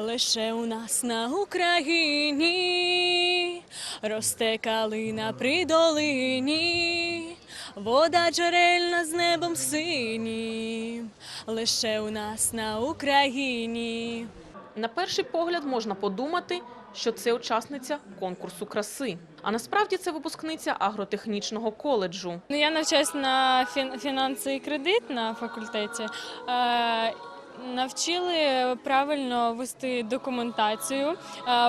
Лише у нас на Україні росте калина при долині, вода джерельна з небом синім. Лише у нас на Україні. На перший погляд можна подумати, що це учасниця конкурсу краси. А насправді це випускниця агротехнічного коледжу. Ну, я навчаюсь на фін- фінанси і кредит на факультеті. Навчили правильно вести документацію е,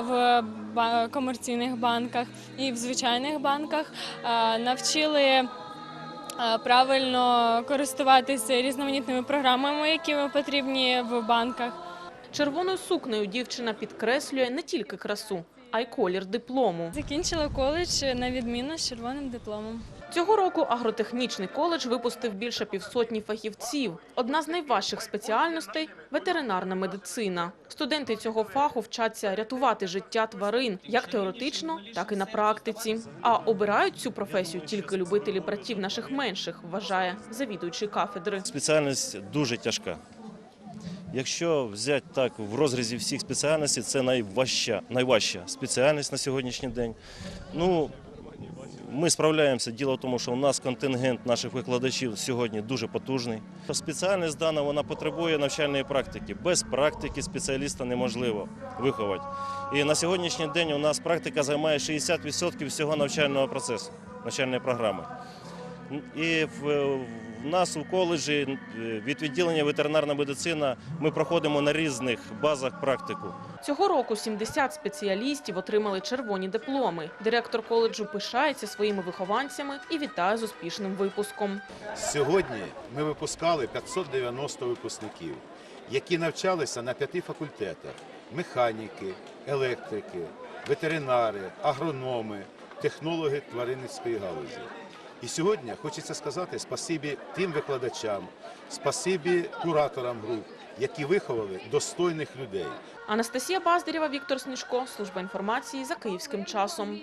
в комерційних банках і в звичайних банках. Е, Навчили е, правильно користуватися різноманітними програмами, які потрібні в банках. Червоною сукнею дівчина підкреслює не тільки красу, а й колір диплому. Закінчила коледж на відміну з червоним дипломом. Цього року агротехнічний коледж випустив більше півсотні фахівців. Одна з найважчих спеціальностей ветеринарна медицина. Студенти цього фаху вчаться рятувати життя тварин як теоретично, так і на практиці. А обирають цю професію тільки любителі братів наших менших, вважає завідуючий кафедри. Спеціальність дуже тяжка. Якщо взяти так в розрізі всіх спеціальностей, це найважча, найважча спеціальність на сьогоднішній день. Ну, ми справляємося. Діло в тому, що у нас контингент наших викладачів сьогодні дуже потужний. Спеціальність дана вона потребує навчальної практики. Без практики спеціаліста неможливо виховати. І на сьогоднішній день у нас практика займає 60% всього навчального процесу, навчальної програми. І в, в нас у коледжі е, від відділення ветеринарна медицина ми проходимо на різних базах практику. Цього року 70 спеціалістів отримали червоні дипломи. Директор коледжу пишається своїми вихованцями і вітає з успішним випуском. Сьогодні ми випускали 590 випускників, які навчалися на п'яти факультетах: механіки, електрики, ветеринари, агрономи, технологи тваринницької галузі. І сьогодні хочеться сказати спасибі тим викладачам, спасибі кураторам груп, які виховали достойних людей. Анастасія Баздарєва, Віктор Сніжко, служба інформації за київським часом.